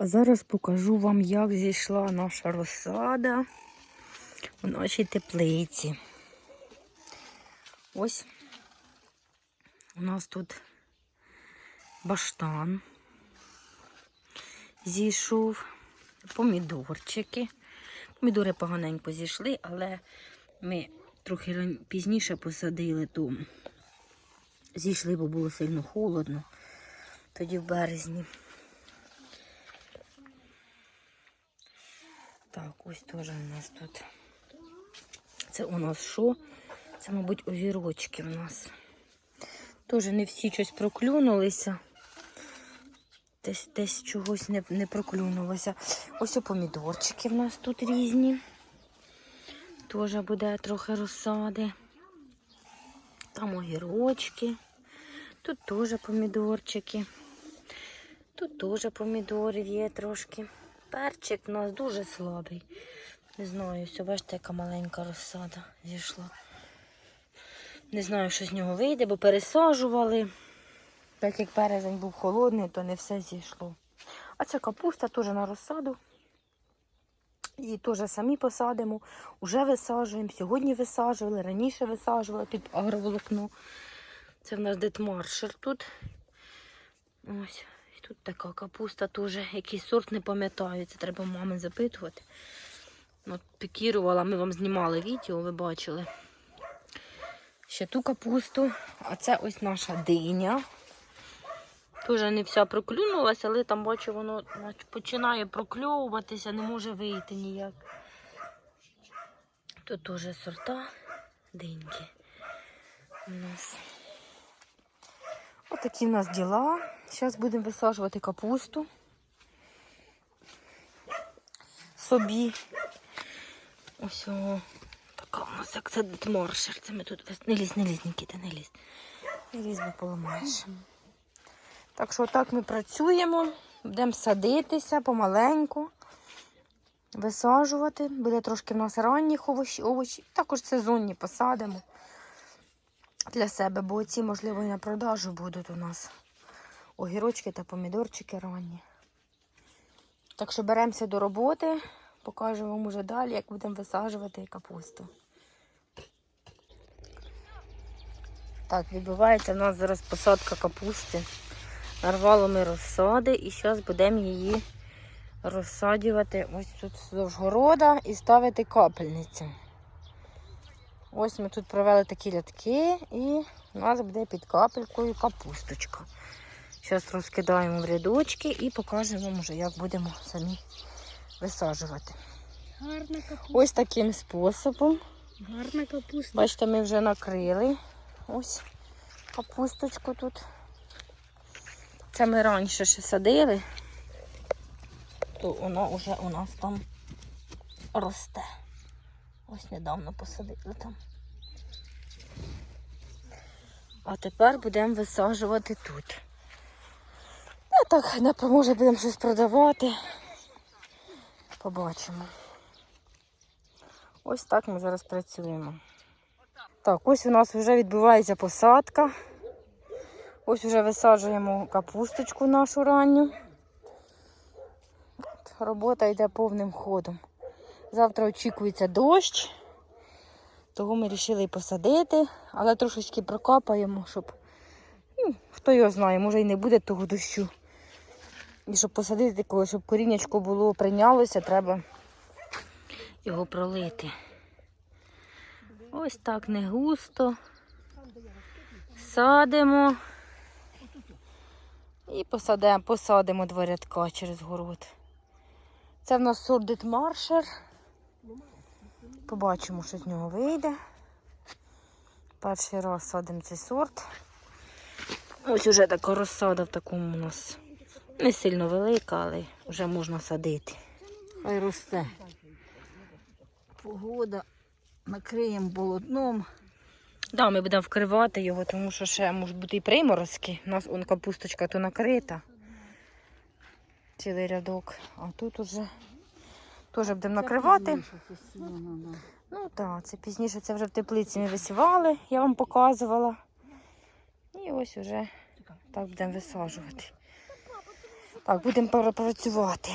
А зараз покажу вам, як зійшла наша розсада у нашій теплиці. Ось у нас тут баштан зійшов, помідорчики. Помідори поганенько зійшли, але ми трохи пізніше посадили, то зійшли, бо було сильно холодно. Тоді в березні. Так, ось теж у нас тут. Це у нас що? Це, мабуть, огірочки в нас. Теж не всі щось проклюнулися. Десь, десь чогось не, не проклюнулося. Ось о помідорчики в нас тут різні. Теж буде трохи розсади. Там огірочки. Тут теж помідорчики. Тут теж помідорів є трошки. Перчик в нас дуже слабий. Не знаю, все, бачите, яка маленька розсада зійшла. Не знаю, що з нього вийде, бо пересаджували. Так як березень був холодний, то не все зійшло. А ця капуста теж на розсаду. І теж самі посадимо. Уже висаджуємо. Сьогодні висаджували, раніше висаджували під агроволокно. Це в нас детмаршер тут. Ось. Тут така капуста теж. Який сорт не пам'ятаю. Це треба мами запитувати. От пікірувала, ми вам знімали відео, ви бачили. Ще ту капусту. А це ось наша диня. Теж не вся проклюнулася, але там бачу, воно починає прокльовуватися, не може вийти ніяк. Тут теж сорта диньки у нас. Отакі в нас діла. Зараз будемо висаджувати капусту. Собі. Ось о, така у нас як це детморшер. Це ми тут не лізь, не лізь, Нікіта, не лізь. Не лізь, бо поламаєш. Так що так ми працюємо, будемо садитися помаленьку, висаджувати. Буде трошки в нас ранніх овочі, овочі. також сезонні посадимо для себе, бо ці, можливо, і на продажу будуть у нас огірочки та помідорчики ранні. Так що беремося до роботи, покажу вам уже далі, як будемо висаджувати капусту. Так, відбувається в нас зараз посадка капусти. Нарвало ми розсади і зараз будемо її розсаджувати ось тут вздовж города і ставити капельницю. Ось ми тут провели такі рядки і у нас буде під капелькою капусточка. Зараз розкидаємо в рядочки і покажемо вам вже, як будемо самі висаджувати. Гарна капуста. Ось таким способом. Гарна капуста. Бачите, ми вже накрили ось капусточку тут. Це ми раніше ще садили, то воно вже у нас там росте. Ось недавно посадили там. А тепер будемо висаджувати тут. Так, не поможе, будемо щось продавати. Побачимо. Ось так ми зараз працюємо. Так, ось у нас вже відбувається посадка. Ось вже висаджуємо капусточку нашу ранню. От, Робота йде повним ходом. Завтра очікується дощ, того ми вирішили посадити, але трошечки прокапаємо, щоб ну, хто його знає, може і не буде того дощу. І щоб посадити, коли щоб коріннячко було прийнялося, треба його пролити. Ось так не густо. Садимо. І посадимо, посадимо два рядка через город. Це в нас сорт Дитмаршер. Побачимо, що з нього вийде. Перший раз садимо цей сорт. Ось уже така розсада в такому у нас. Не сильно велика, але вже можна садити. Хай росте. Погода. Накриємо болотном. Да, ми будемо вкривати його, тому що ще можуть бути і приморозки. У нас он капусточка то накрита. Цілий рядок. А тут уже теж будемо накривати. Ну так, це пізніше це вже в теплиці ми висівали, я вам показувала. І ось уже так будемо висаджувати. Так, будемо перепрацювати.